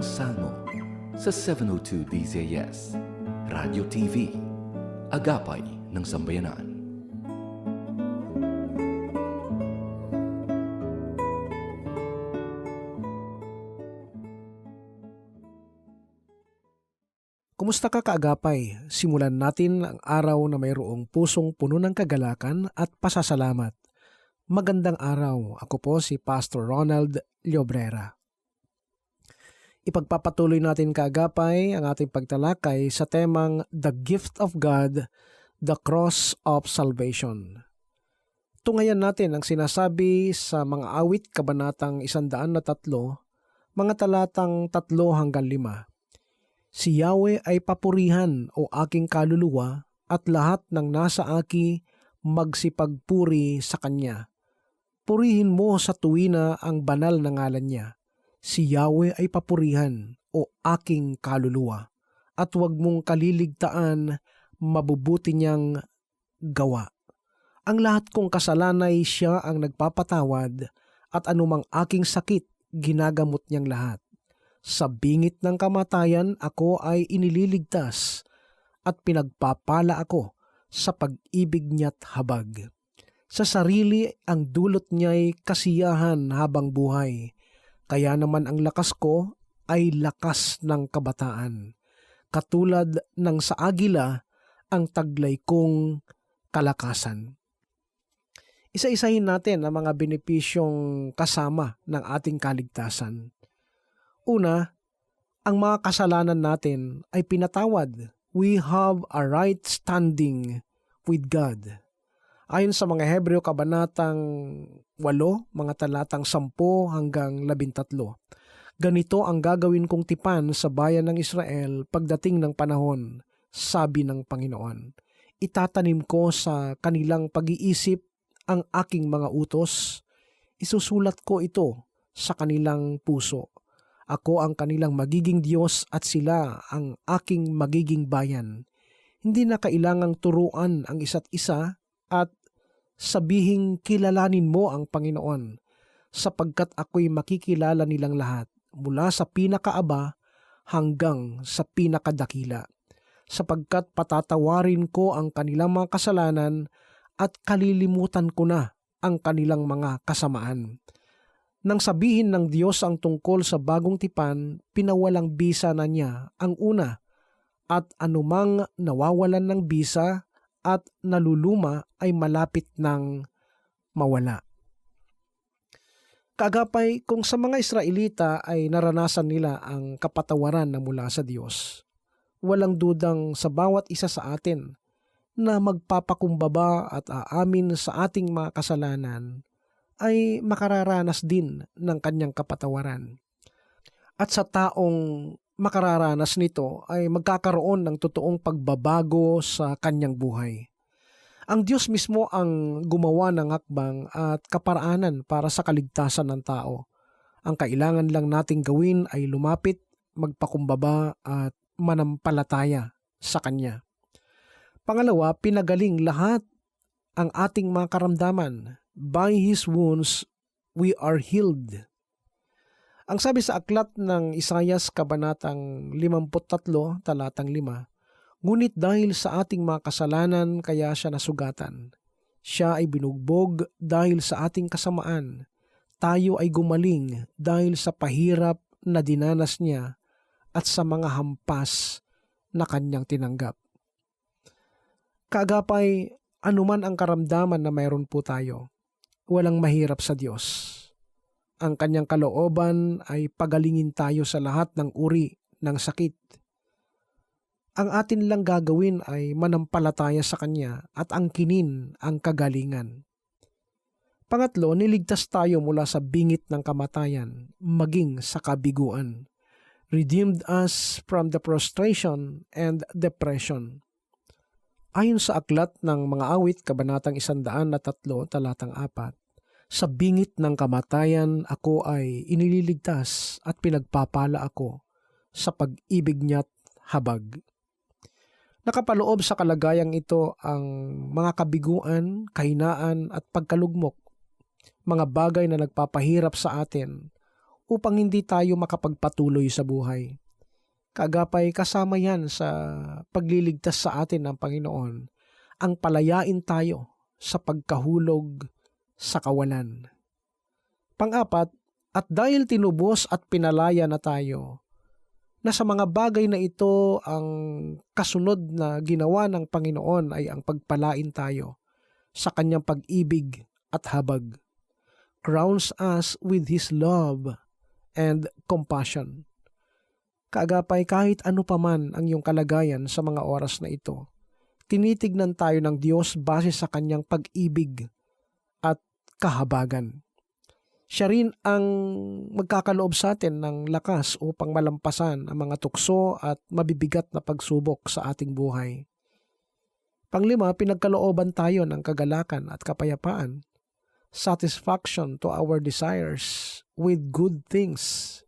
ng Salmo sa 702 DZS, Radio TV, Agapay ng Sambayanan. Kumusta ka kaagapay? Simulan natin ang araw na mayroong pusong puno ng kagalakan at pasasalamat. Magandang araw. Ako po si Pastor Ronald Llobrera. Ipagpapatuloy natin kaagapay ang ating pagtalakay sa temang The Gift of God, The Cross of Salvation. Tungayan natin ang sinasabi sa mga awit kabanatang 103, mga talatang 3 hanggang 5 Si Yahweh ay papurihan o aking kaluluwa at lahat ng nasa aki magsipagpuri sa Kanya. Purihin mo sa tuwina ang banal na ngalan niya. Si Yahweh ay papurihan o aking kaluluwa at huwag mong kaliligtaan mabubuti niyang gawa. Ang lahat kong kasalanay siya ang nagpapatawad at anumang aking sakit ginagamot niyang lahat sa bingit ng kamatayan ako ay inililigtas at pinagpapala ako sa pag-ibig niya't habag. Sa sarili ang dulot niya'y kasiyahan habang buhay, kaya naman ang lakas ko ay lakas ng kabataan. Katulad ng sa agila ang taglay kong kalakasan. Isa-isahin natin ang mga benepisyong kasama ng ating kaligtasan. Una, ang mga kasalanan natin ay pinatawad. We have a right standing with God. Ayon sa mga Hebreo kabanatang 8, mga talatang 10 hanggang 13. Ganito ang gagawin kong tipan sa bayan ng Israel pagdating ng panahon, sabi ng Panginoon. Itatanim ko sa kanilang pag-iisip ang aking mga utos. Isusulat ko ito sa kanilang puso ako ang kanilang magiging Diyos at sila ang aking magiging bayan. Hindi na kailangang turuan ang isa't isa at sabihing kilalanin mo ang Panginoon sapagkat ako'y makikilala nilang lahat mula sa pinakaaba hanggang sa pinakadakila sapagkat patatawarin ko ang kanilang mga kasalanan at kalilimutan ko na ang kanilang mga kasamaan. Nang sabihin ng Diyos ang tungkol sa bagong tipan, pinawalang bisa na niya ang una at anumang nawawalan ng bisa at naluluma ay malapit ng mawala. Kagapay kung sa mga Israelita ay naranasan nila ang kapatawaran na mula sa Diyos, walang dudang sa bawat isa sa atin na magpapakumbaba at aamin sa ating mga kasalanan ay makararanas din ng kanyang kapatawaran. At sa taong makararanas nito ay magkakaroon ng totoong pagbabago sa kanyang buhay. Ang Diyos mismo ang gumawa ng hakbang at kaparaanan para sa kaligtasan ng tao. Ang kailangan lang nating gawin ay lumapit, magpakumbaba at manampalataya sa Kanya. Pangalawa, pinagaling lahat ang ating mga karamdaman by His wounds we are healed. Ang sabi sa aklat ng Isayas Kabanatang 53, talatang 5, Ngunit dahil sa ating mga kasalanan kaya siya nasugatan. Siya ay binugbog dahil sa ating kasamaan. Tayo ay gumaling dahil sa pahirap na dinanas niya at sa mga hampas na kanyang tinanggap. Kaagapay, anuman ang karamdaman na mayroon po tayo, walang mahirap sa Diyos. Ang kanyang kalooban ay pagalingin tayo sa lahat ng uri ng sakit. Ang atin lang gagawin ay manampalataya sa Kanya at angkinin ang kagalingan. Pangatlo, niligtas tayo mula sa bingit ng kamatayan, maging sa kabiguan. Redeemed us from the prostration and depression. Ayon sa aklat ng mga awit, kabanatang isandaan na tatlo, talatang apat, sa bingit ng kamatayan ako ay inililigtas at pinagpapala ako sa pag-ibig niya't habag. Nakapaloob sa kalagayang ito ang mga kabiguan, kahinaan at pagkalugmok, mga bagay na nagpapahirap sa atin upang hindi tayo makapagpatuloy sa buhay. Kagapay kasama yan sa pagliligtas sa atin ng Panginoon ang palayain tayo sa pagkahulog sa kawalan. Pang-apat, at dahil tinubos at pinalaya na tayo, na sa mga bagay na ito ang kasunod na ginawa ng Panginoon ay ang pagpalain tayo sa kanyang pag-ibig at habag. Crowns us with His love and compassion. Kaagapay kahit ano paman ang iyong kalagayan sa mga oras na ito, tinitignan tayo ng Diyos base sa kanyang pag-ibig kahabagan. Siya rin ang magkakaloob sa atin ng lakas upang malampasan ang mga tukso at mabibigat na pagsubok sa ating buhay. Panglima, pinagkalooban tayo ng kagalakan at kapayapaan, satisfaction to our desires with good things.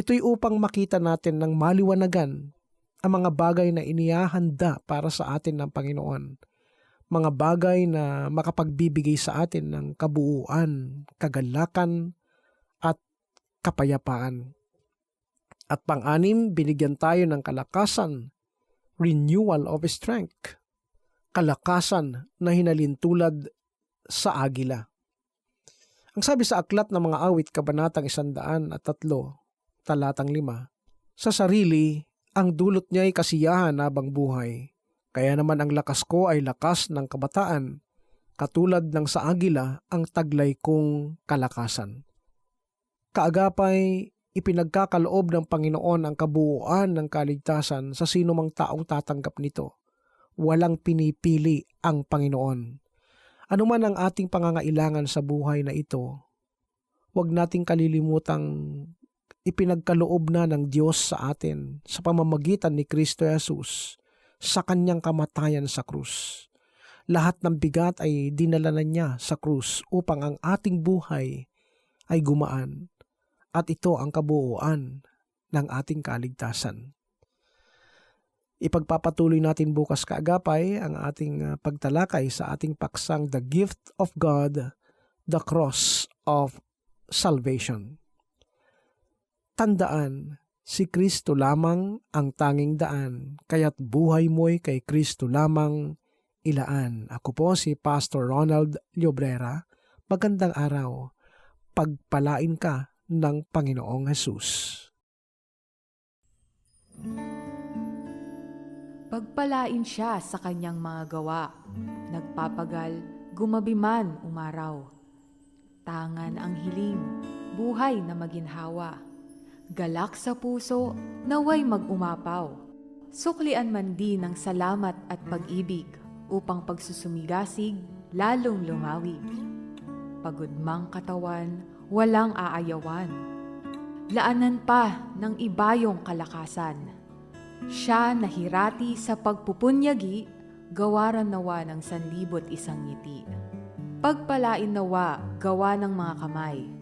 Ito'y upang makita natin ng maliwanagan ang mga bagay na inihahanda para sa atin ng Panginoon mga bagay na makapagbibigay sa atin ng kabuuan, kagalakan, at kapayapaan. At pang-anim, binigyan tayo ng kalakasan, renewal of strength, kalakasan na hinalintulad sa agila. Ang sabi sa aklat ng mga awit, kabanatang isandaan at tatlo, talatang lima, sa sarili, ang dulot niya ay kasiyahan habang buhay kaya naman ang lakas ko ay lakas ng kabataan, katulad ng sa agila ang taglay kong kalakasan. Kaagapay, ipinagkakaloob ng Panginoon ang kabuuan ng kaligtasan sa sino mang taong tatanggap nito. Walang pinipili ang Panginoon. Ano man ang ating pangangailangan sa buhay na ito, huwag nating kalilimutang ipinagkaloob na ng Diyos sa atin sa pamamagitan ni Kristo Jesus sa kanyang kamatayan sa krus. Lahat ng bigat ay dinala na niya sa krus upang ang ating buhay ay gumaan at ito ang kabuuan ng ating kaligtasan. Ipagpapatuloy natin bukas kaagapay ang ating ah, pagtalakay sa ating paksang The Gift of God, The Cross of Salvation. Tandaan, Si Kristo lamang ang tanging daan, kaya't buhay mo'y kay Kristo lamang ilaan. Ako po si Pastor Ronald Llobrera. Magandang araw. Pagpalain ka ng Panginoong Hesus. Pagpalain siya sa kanyang mga gawa. Nagpapagal, gumabi man umaraw. Tangan ang hiling, buhay na maginhawa galak sa puso, naway mag-umapaw. Suklian man din ng salamat at pag-ibig upang pagsusumigasig lalong lumawig. Pagod mang katawan, walang aayawan. Laanan pa ng ibayong kalakasan. Siya nahirati sa pagpupunyagi, gawaran nawa ng sanlibot isang ngiti. Pagpalain nawa gawa ng mga kamay,